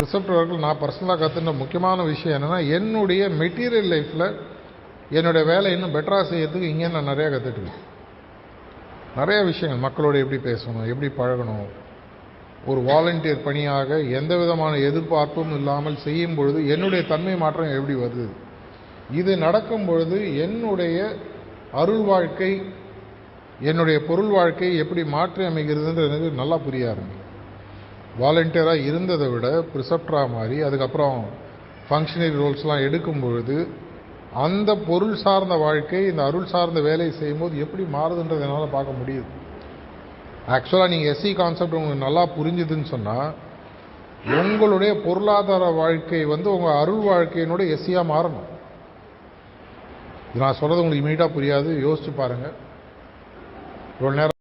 ரிசப்ட் ஒர்க்கில் நான் பர்சனலாக கற்றுன முக்கியமான விஷயம் என்னென்னா என்னுடைய மெட்டீரியல் லைஃப்பில் என்னுடைய வேலை இன்னும் பெட்டராக செய்யறதுக்கு இங்கே நான் நிறையா கற்றுட்டுருக்கேன் நிறைய விஷயங்கள் மக்களோட எப்படி பேசணும் எப்படி பழகணும் ஒரு வாலண்டியர் பணியாக எந்த விதமான எதிர்பார்ப்பும் இல்லாமல் செய்யும் பொழுது என்னுடைய தன்மை மாற்றம் எப்படி வருது? இது நடக்கும் பொழுது என்னுடைய அருள் வாழ்க்கை என்னுடைய பொருள் வாழ்க்கை எப்படி மாற்றி அமைகிறதுன்றது எனக்கு நல்லா புரிய ஆரம்பிக்கும் வாலண்டியராக இருந்ததை விட ப்ரிசப்டரா மாதிரி அதுக்கப்புறம் ஃபங்க்ஷனரி ரோல்ஸ்லாம் எடுக்கும் பொழுது அந்த பொருள் சார்ந்த வாழ்க்கை இந்த அருள் சார்ந்த வேலையை செய்யும்போது எப்படி மாறுதுன்றது என்னால் பார்க்க முடியுது. ஆக்சுவலாக நீங்கள் எஸ்சி கான்செப்ட் உங்களுக்கு நல்லா புரிஞ்சுதுன்னு சொன்னால் உங்களுடைய பொருளாதார வாழ்க்கை வந்து உங்கள் அருள் வாழ்க்கையினோட எஸ்சியாக மாறணும். இது நான் சொல்கிறது உங்களுக்கு இமீடியட்டாக புரியாது. யோசிச்சு பாருங்கள் இவ்வளோ நேரம்